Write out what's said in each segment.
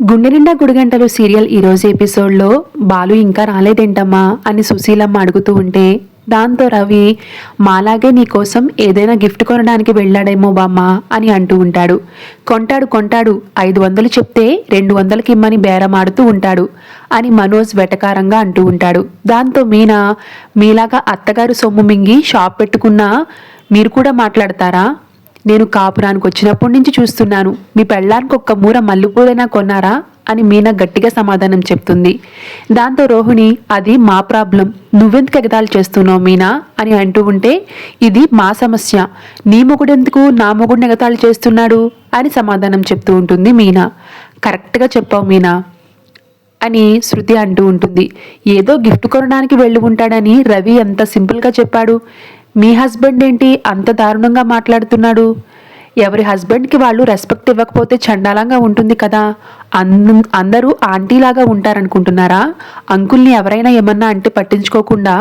గుండె నిండా గుడిగంటలు సీరియల్ ఈరోజు ఎపిసోడ్లో బాలు ఇంకా రాలేదేంటమ్మా? అని సుశీలమ్మ అడుగుతూ ఉంటే దాంతో రవి మాలాగే నీకోసం ఏదైనా గిఫ్ట్ కొనడానికి వెళ్ళాడేమో బామ్మ అని అంటూ ఉంటాడు. కొంటాడు కొంటాడు ఐదు వందలు చెప్తే రెండు వందలకి ఇమ్మని బేరమాడుతూ ఉంటాడు అని మనోజ్ వెటకారంగా అంటూ ఉంటాడు. దాంతో మీనా మీలాగా అత్తగారు సొమ్ము మింగి షాప్ పెట్టుకున్నా మీరు కూడా మాట్లాడతారా? నేను కాపురానికి వచ్చినప్పటి నుంచి చూస్తున్నాను. మీ పెళ్ళానికి ఒక్క మూర మల్లెపూలైనా కొన్నారా? అని మీనా గట్టిగా సమాధానం చెప్తుంది. దాంతో రోహిణి అది మా ప్రాబ్లం. నువ్వెందుకు ఎగతాలు చేస్తున్నావు మీనా? అని అంటూ ఉంటే ఇది మా సమస్య. నీ మొగుడెందుకు నా మొగుడిని ఎగతాళి చేస్తున్నాడు? అని సమాధానం చెప్తూ ఉంటుంది మీనా. కరెక్ట్గా చెప్పావు మీనా. అని శృతి అంటూ ఉంటుంది. ఏదో గిఫ్ట్ కొనడానికి వెళ్ళి ఉంటాడని రవి ఎంత సింపుల్గా చెప్పాడు. మీ హస్బెండ్ ఏంటి? అంత దారుణంగా మాట్లాడుతున్నాడు. ఎవరి హస్బెండ్కి వాళ్ళు రెస్పెక్ట్ ఇవ్వకపోతే చండాలంగా ఉంటుంది కదా. అంద అందరూ ఆంటీలాగా ఉంటారనుకుంటున్నారా? అంకుల్ని ఎవరైనా ఏమన్నా అంటే పట్టించుకోకుండా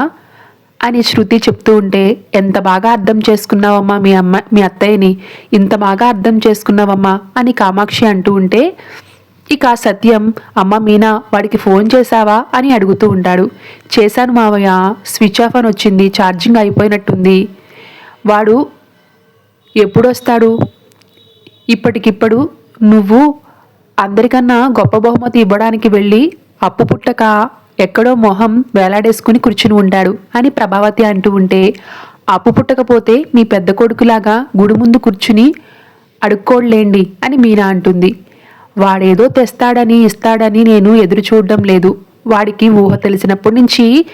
అని శృతి చెప్తూ ఉంటే ఎంత బాగా అర్థం చేసుకున్నావమ్మా మీ అమ్మ మీ అత్తయ్యని? ఇంత బాగా అర్థం చేసుకున్నావమ్మా? అని కామాక్షి అంటూ ఉంటే ఇక సత్యం అమ్మ మీనా వాడికి ఫోన్ చేశావా? అని అడుగుతూ ఉంటాడు. చేశాను మావయ్య స్విచ్ ఆఫ్ అని వచ్చింది ఛార్జింగ్ అయిపోయినట్టుంది. వాడు ఎప్పుడొస్తాడు? ఇప్పటికిప్పుడు నువ్వు అందరికన్నా గొప్ప బహుమతి ఇవ్వడానికి వెళ్ళి అప్పు పుట్టక ఎక్కడో మొహం వేలాడేసుకుని కూర్చుని ఉంటాడు అని ప్రభావతి అంటూ ఉంటే అప్పు పుట్టకపోతే మీ పెద్ద కొడుకులాగా గుడి ముందు కూర్చుని అడుక్కోడ్లేండి అని మీనా అంటుంది. వాడేదో తెస్తాడని ఇస్తాడని నేను ఎదురు చూడడం లేదు. వాడికి ఊహ తెలిసినప్పటి నుంచి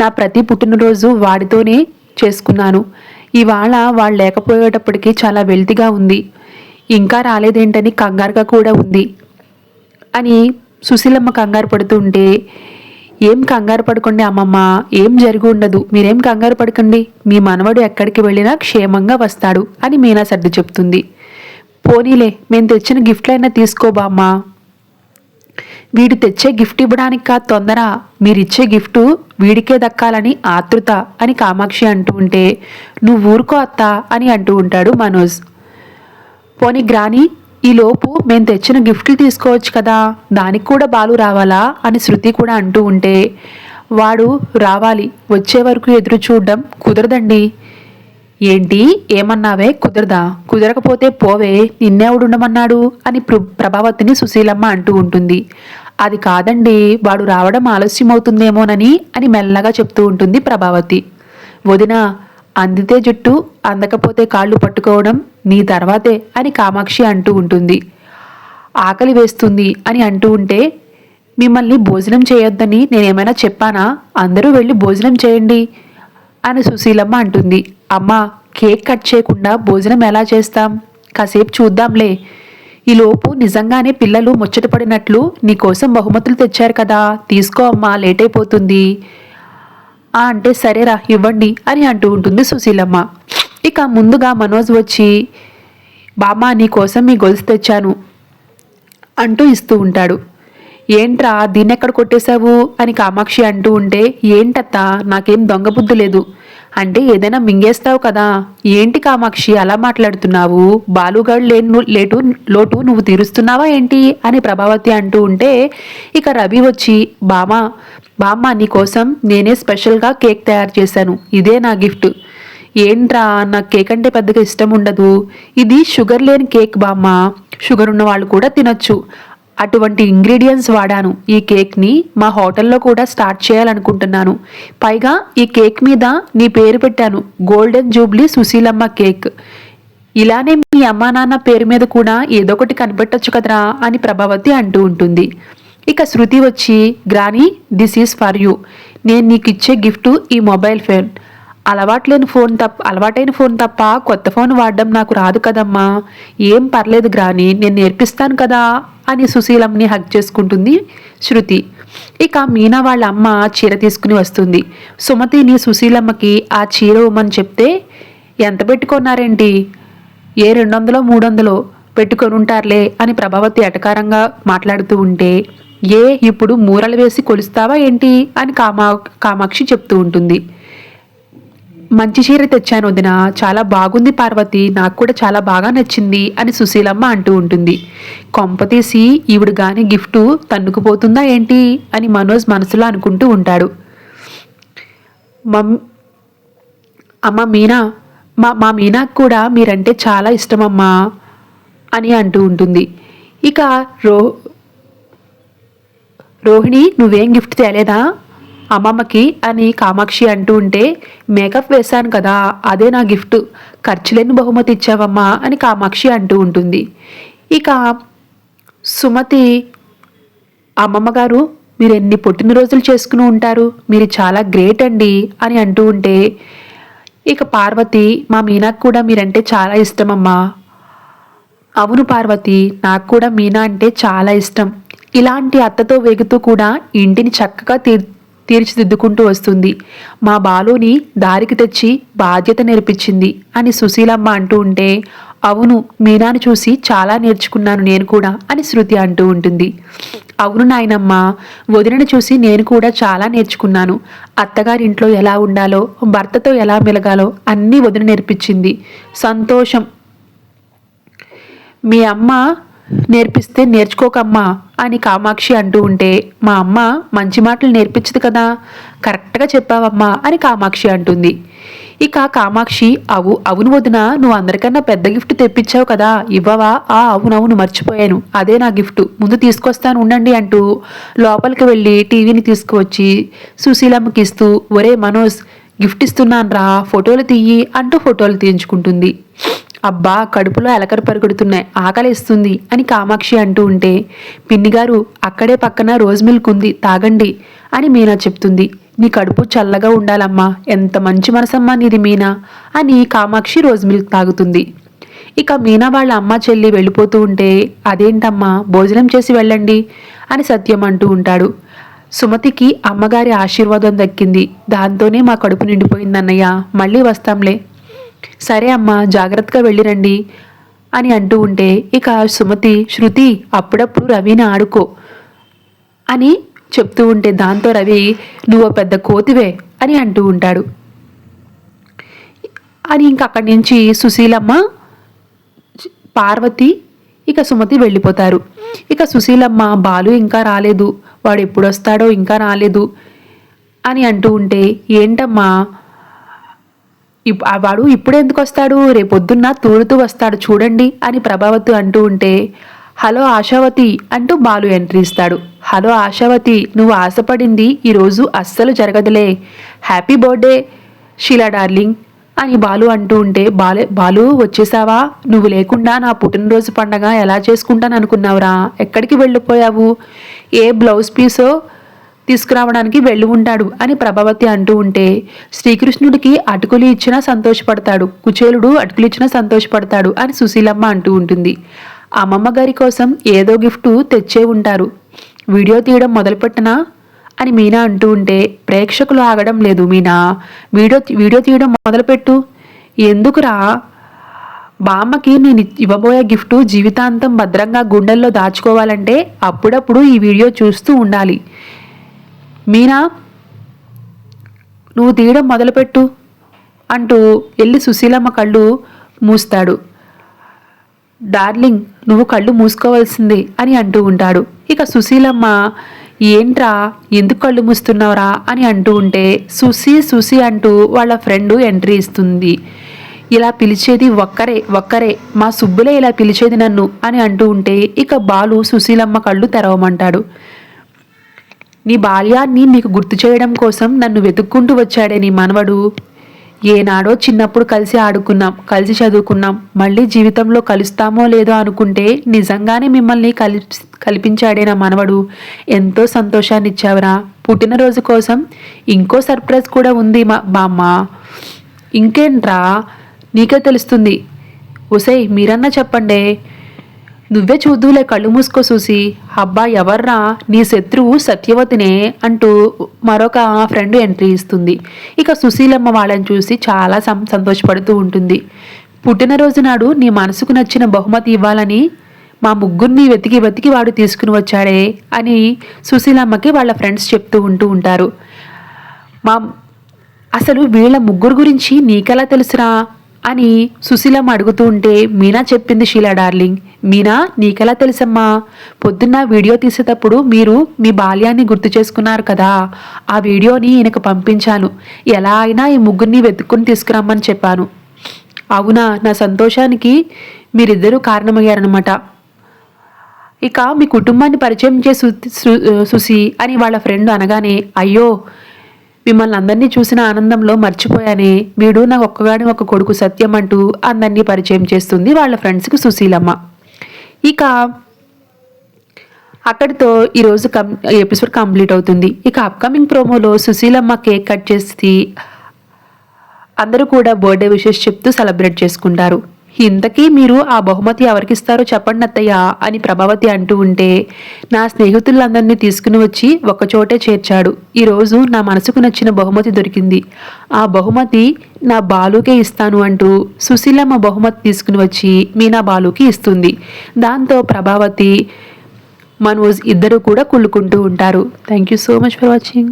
నా ప్రతి పుట్టినరోజు వాడితోనే చేసుకున్నాను. ఇవాళ వాళ్ళు లేకపోయేటప్పటికీ చాలా వెల్తిగా ఉంది. ఇంకా రాలేదేంటని కంగారుగా కూడా ఉంది. అని సుశీలమ్మ కంగారు పడుతుంటే ఏం కంగారు పడకండి అమ్మమ్మ ఏం జరిగి ఉండదు. మీరేం కంగారు పడకండి. మీ మనవడు ఎక్కడికి వెళ్ళినా క్షేమంగా వస్తాడు అని మీనా సర్ది చెప్తుంది. పోనీలే మేము తెచ్చిన గిఫ్ట్లైనా తీసుకోబామ్మా వీడు తెచ్చే గిఫ్ట్ ఇవ్వడానికి కాదు తొందర. మీరిచ్చే గిఫ్ట్ వీడికే దక్కాలని ఆతృత అని కామాక్షి అంటూ ఉంటే నువ్వు ఊరుకో అత్త అని అంటూ ఉంటాడు మనోజ్. పోనీ గ్రాని ఈలోపు మేము తెచ్చిన గిఫ్ట్లు తీసుకోవచ్చు కదా దానికి కూడా బాలు రావాలా? అని శృతి కూడా అంటూ ఉంటే వాడు రావాలి వచ్చే వరకు ఎదురు చూడడం కుదరదండి. ఏంటి? ఏమన్నావే? కుదరదా? కుదరకపోతే పోవే. నిన్నెవడుండమన్నాడు అని ప్ర ప్రభావతిని సుశీలమ్మ అంటూ ఉంటుంది. అది కాదండి. వాడు రావడం ఆలస్యమవుతుందేమోనని అని మెల్లగా చెప్తూ ఉంటుంది ప్రభావతి. వదిన అందితే జుట్టు అందకపోతే కాళ్ళు పట్టుకోవడం నీ తర్వాతే అని కామాక్షి అంటూ ఉంటుంది. ఆకలి వేస్తుంది అని అంటూ ఉంటే మిమ్మల్ని భోజనం చేయొద్దని నేనేమైనా చెప్పానా? అందరూ వెళ్ళి భోజనం చేయండి అని సుశీలమ్మ అంటుంది. అమ్మా కేక్ కట్ చేయకుండా భోజనం ఎలా చేస్తాం? కాసేపు చూద్దాంలే. ఈలోపు నిజంగానే పిల్లలు ముచ్చటపడినట్లు నీకోసం బహుమతులు తెచ్చారు కదా తీసుకో అమ్మా లేట్ అయిపోతుంది ఆ అంటే సరేరా ఇవ్వండి అని అంటూ ఉంటుంది సుశీలమ్మ. ఇక ముందుగా మనోజ్ వచ్చి బామ్మ నీకోసం మీ గొలుసు తెచ్చాను అంటూ ఇస్తూ ఉంటాడు. ఏంట్రా దీన్నెక్కడ కొట్టేశావు? అని కామాక్షి అంటూ ఉంటే ఏంటత్తా నాకేం దొంగ బుద్ధి లేదు. అంటే ఏదైనా మింగేస్తావు కదా. ఏంటి కామాక్షి అలా మాట్లాడుతున్నావు? బాలుగాడు లేను లేటు లోటు నువ్వు తీరుస్తున్నావా ఏంటి? అని ప్రభావతి అంటూ ఉంటే ఇక రవి వచ్చి బామ్మ బామ్మ నీకోసం నేనే స్పెషల్గా కేక్ తయారు చేశాను. ఇదే నా గిఫ్ట్. ఏంట్రా నాకు కేక్ అంటే పెద్దగా ఇష్టం ఉండదు. ఇది షుగర్ లేని కేక్ బామ్మ. షుగర్ ఉన్న వాళ్ళు కూడా తినొచ్చు. అటువంటి ఇంగ్రీడియంట్స్ వాడాను. ఈ కేక్ని మా హోటల్లో కూడా స్టార్ట్ చేయాలనుకుంటున్నాను. పైగా ఈ కేక్ మీద నీ పేరు పెట్టాను. గోల్డెన్ జూబ్లీ సుశీలమ్మ కేక్ ఇలానే మీ అమ్మా నాన్న పేరు మీద కూడా ఏదో ఒకటి కనిపెట్టొచ్చు కదరా అని ప్రభావతి అంటూ ఉంటుంది. ఇక శృతి వచ్చి గ్రాని దిస్ ఈజ్ ఫర్ యూ నేను నీకు ఇచ్చే గిఫ్ట్ ఈ మొబైల్ ఫోన్ అలవాట్లేని ఫోన్ తప్ప అలవాటైన ఫోన్ తప్ప కొత్త ఫోన్ వాడడం నాకు రాదు కదమ్మా. ఏం పర్లేదు గ్రాని నేను నేర్పిస్తాను కదా అని సుశీలమ్మని హక్ చేసుకుంటుంది శృతి. ఇక మీనా వాళ్ళ అమ్మ చీర తీసుకుని వస్తుంది. సుమతిని సుశీలమ్మకి ఆ చీర ఇవ్వమని చెప్తే ఎంత పెట్టుకున్నారేంటి? ఏ రెండు వందలో మూడు వందలో పెట్టుకొని ఉంటారులే అని ప్రభావతి అటకారంగా మాట్లాడుతూ ఉంటే ఏ ఇప్పుడు మూరలు వేసి కొలుస్తావా ఏంటి? అని కామా కామాక్షి చెప్తూ ఉంటుంది. మంచి చీర తెచ్చాను వదిన. చాలా బాగుంది పార్వతి. నాకు కూడా చాలా బాగా నచ్చింది అని సుశీలమ్మ అంటూ ఉంటుంది. కొంపతీసి ఈవిడు గాని గిఫ్ట్ తన్నుకుపోతుందా ఏంటి? అని మనోజ్ మనసులో అనుకుంటూ ఉంటాడు. మమ్ అమ్మ మీనా మా మా మీనాకు కూడా మీరంటే చాలా ఇష్టమమ్మా అని అంటూ ఉంటుంది. ఇక రో రోహిణి నువ్వేం గిఫ్ట్ తేలేదా? అమ్మమ్మకి అని కామాక్షి అంటూ ఉంటే మేకప్ వేశాను కదా అదే నా గిఫ్ట్. ఖర్చులేని బహుమతి ఇచ్చావమ్మా అని కామాక్షి అంటూ ఉంటుంది. ఇక సుమతి అమ్మమ్మ గారు మీరు ఎన్ని పుట్టినరోజులు చేసుకుని ఉంటారు? మీరు చాలా గ్రేట్ అండి అని అంటూ ఉంటే ఇక పార్వతి మా మీనాకు కూడా మీరంటే చాలా ఇష్టమమ్మా. అవును పార్వతి నాకు కూడా మీనా అంటే చాలా ఇష్టం. ఇలాంటి అత్తతో వేగుతూ కూడా ఇంటిని చక్కగా తీర్ తీర్చిదిద్దుకుంటూ వస్తుంది. మా బాలుని దారికి తెచ్చి బాధ్యత నేర్పించింది అని సుశీలమ్మ అంటూ ఉంటే అవును మీనాను చూసి చాలా నేర్చుకున్నాను నేను కూడా అని శృతి అంటూ ఉంటుంది. అవును నాయనమ్మ వదినను చూసి నేను కూడా చాలా నేర్చుకున్నాను. అత్తగారింట్లో ఎలా ఉండాలో భర్తతో ఎలా మెలగాలో అన్నీ వదిన నేర్పించింది. సంతోషం. మీ అమ్మ నేర్పిస్తే నేర్చుకోకమ్మా అని కామాక్షి అంటూ ఉంటే మా అమ్మ మంచి మాటలు నేర్పించదు కదా కరెక్ట్గా చెప్పావమ్మా అని కామాక్షి అంటుంది. ఇక కామాక్షి అవు అవును వదిన నువ్వు అందరికన్నా పెద్ద గిఫ్ట్ తెప్పించావు కదా ఇవ్వవా? ఆ అవునవును మర్చిపోయాను. అదే నా గిఫ్ట్. ముందు తీసుకొస్తాను ఉండండి అంటూ లోపలికి వెళ్ళి టీవీని తీసుకువచ్చి సుశీలమ్మకి ఇస్తూ ఒరే మనోజ్ గిఫ్ట్ ఇస్తున్నాను రా ఫోటోలు తీయి అంటూ ఫోటోలు తీయించుకుంటుంది. అబ్బా కడుపులో ఎలకరు పరుగుడుతున్నాయి ఆకలిస్తుంది అని కామాక్షి అంటూ ఉంటే పిన్నిగారు అక్కడే పక్కన రోజ్ మిల్క్ ఉంది తాగండి అని మీనా చెప్తుంది. నీ కడుపు చల్లగా ఉండాలమ్మా ఎంత మంచి మనసమ్మా నీది మీనా అని కామాక్షి రోజ్ మిల్క్ తాగుతుంది. ఇక మీనా వాళ్ళ అమ్మ చెల్లి వెళ్ళిపోతూ ఉంటే అదేంటమ్మా భోజనం చేసి వెళ్ళండి అని సత్యం అంటూ ఉంటాడు. సుమతికి అమ్మగారి ఆశీర్వాదం దక్కింది. దాంతోనే మా కడుపు నిండిపోయిందన్నయ్య మళ్ళీ వస్తాంలే. సరే అమ్మా జాగ్రత్తగా వెళ్ళిరండి అని అంటూ ఉంటే ఇక సుమతి శృతి అప్పుడప్పుడు రవిని ఆడుకో అని చెప్తూ ఉంటే దాంతో రవి నువ్వు పెద్ద కోతివే అని అంటూ ఉంటాడు. అని ఇంక అక్కడి నుంచి సుశీలమ్మ పార్వతి ఇక సుమతి వెళ్ళిపోతారు. ఇక సుశీలమ్మ బాలు ఇంకా రాలేదు. వాడు ఎప్పుడు వస్తాడో ఇంకా రాలేదు అని అంటూ ఉంటే ఏంటమ్మా వాడు ఇప్పుడు ఎందుకు వస్తాడు రేపొద్దున్న తూరుతూ వస్తాడు చూడండి అని ప్రభావతి అంటూ ఉంటే హలో ఆశావతి అంటూ బాలు ఎంట్రీ ఇస్తాడు. హలో ఆశావతి నువ్వు ఆశపడింది ఈరోజు అస్సలు జరగదులే. హ్యాపీ బర్త్డే షీలా డార్లింగ్ అని బాలు అంటూ ఉంటే బాలే బాలు వచ్చేసావా? నువ్వు లేకుండా నా పుట్టినరోజు పండగ ఎలా చేసుకుంటాను అనుకున్నావురా ఎక్కడికి వెళ్ళిపోయావు? ఏ బ్లౌజ్ పీసో తీసుకురావడానికి వెళ్ళి ఉంటాడు అని ప్రభావతి అంటూ ఉంటే శ్రీకృష్ణుడికి అటుకులు ఇచ్చినా సంతోషపడతాడు కుచేలుడు అటుకులు ఇచ్చినా సంతోషపడతాడు అని సుశీలమ్మ అంటూ ఉంటుంది. అమ్మమ్మ గారి కోసం ఏదో గిఫ్ట్ తెచ్చే ఉంటారు. వీడియో తీయడం మొదలుపెట్టినా అని మీనా అంటూ ఉంటే ప్రేక్షకులు ఆగడం లేదు మీనా. వీడియో వీడియో తీయడం మొదలుపెట్టు. ఎందుకురా? బామ్మకి నేను ఇవ్వబోయే గిఫ్ట్ జీవితాంతం భద్రంగా గుండెల్లో దాచుకోవాలంటే అప్పుడప్పుడు ఈ వీడియో చూస్తూ ఉండాలి. మీనా నువ్వు తీయడం మొదలుపెట్టు అంటూ వెళ్ళి సుశీలమ్మ కళ్ళు మూస్తాడు. డార్లింగ్ నువ్వు కళ్ళు మూసుకోవాల్సింది అని అంటూ ఉంటాడు. ఇక సుశీలమ్మ ఏంట్రా ఎందుకు కళ్ళు మూస్తున్నావురా అని అంటూ ఉంటే సుశీ సుశీ అంటూ వాళ్ళ ఫ్రెండ్ ఎంట్రీ ఇస్తుంది. ఇలా పిలిచేది ఒక్కరే ఒక్కరే మా సుబ్బులే ఇలా పిలిచేది నన్ను అని అంటూ ఉంటే ఇక బాలు సుశీలమ్మ కళ్ళు తెరవమంటాడు. నీ బాల్యాన్ని నీకు గుర్తు చేయడం కోసం నన్ను వెతుక్కుంటూ వచ్చాడే నీ మనవడు. ఏనాడో చిన్నప్పుడు కలిసి ఆడుకున్నాం కలిసి చదువుకున్నాం మళ్ళీ జీవితంలో కలుస్తామో లేదో అనుకుంటే నిజంగానే మిమ్మల్ని కలి కల్పించాడే నా మనవడు. ఎంతో సంతోషాన్ని ఇచ్చావురా పుట్టినరోజు కోసం ఇంకో సర్ప్రైజ్ కూడా ఉంది మా బామ్మ. ఇంకేంట్రా? నీకే తెలుస్తుంది. ఒసై మీరన్నా చెప్పండే. నువ్వే చూద్దులే కళ్ళు మూసుకో చూసి అబ్బా ఎవర్రా? నీ శత్రువు సత్యవతినే అంటూ మరొక ఫ్రెండ్ ఎంట్రీ ఇస్తుంది. ఇక సుశీలమ్మ వాళ్ళని చూసి చాలా సం సంతోషపడుతూ ఉంటుంది. పుట్టినరోజు నాడు నీ మనసుకు నచ్చిన బహుమతి ఇవ్వాలని మా ముగ్గురిని వెతికి వెతికి వాడు తీసుకుని వచ్చాడే అని సుశీలమ్మకి వాళ్ళ ఫ్రెండ్స్ చెప్తూ ఉంటూ ఉంటారు. మా అసలు వీళ్ళ ముగ్గురు గురించి నీకెలా తెలుసురా? అని సుశీలమ్మ అడుగుతూ ఉంటే మీనా చెప్పింది షీలా డార్లింగ్. మీనా నీకెలా తెలుసమ్మా? పొద్దున్న వీడియో తీసేటప్పుడు మీరు మీ బాల్యాన్ని గుర్తు చేసుకున్నారు కదా. ఆ వీడియోని ఈయనకు పంపించాను. ఎలా అయినా ఈ ముగ్గురిని వెతుక్కుని తీసుకురమ్మని చెప్పాను. అవునా? నా సంతోషానికి మీరిద్దరూ కారణమయ్యారనమాట ఇక మీ కుటుంబాన్ని పరిచయం చేసి సుసి అని వాళ్ళ ఫ్రెండ్ అనగానే అయ్యో మిమ్మల్ని అందరినీ చూసిన ఆనందంలో మర్చిపోయానే. వీడు నాకు ఒక్కగాని ఒక కొడుకు సత్యం అంటూ అందరినీ పరిచయం చేస్తుంది వాళ్ళ ఫ్రెండ్స్కి సుశీలమ్మ. ఇక అక్కడితో ఈరోజు కం ఎపిసోడ్ కంప్లీట్ అవుతుంది. ఇక అప్కమింగ్ ప్రోమోలో సుశీలమ్మ కేక్ కట్ చేసి అందరూ కూడా బర్త్డే విషెస్ చెప్తూ సెలబ్రేట్ చేసుకుంటారు. ఇంతకీ మీరు ఆ బహుమతి ఎవరికిస్తారో చెప్పండి అత్తయ్య అని ప్రభావతి అంటూ ఉంటే నా స్నేహితులందరినీ తీసుకుని వచ్చి ఒకచోటే చేర్చాడు. ఈరోజు నా మనసుకు నచ్చిన బహుమతి దొరికింది. ఆ బహుమతి నా బాలుకే ఇస్తాను అంటూ సుశీలమ్మ బహుమతి తీసుకుని వచ్చి మీనా బాలుకి ఇస్తుంది. దాంతో ప్రభావతి మనోజ్ ఇద్దరు కూడా కుళ్ళుకుంటూ ఉంటారు. Thank you so much for watching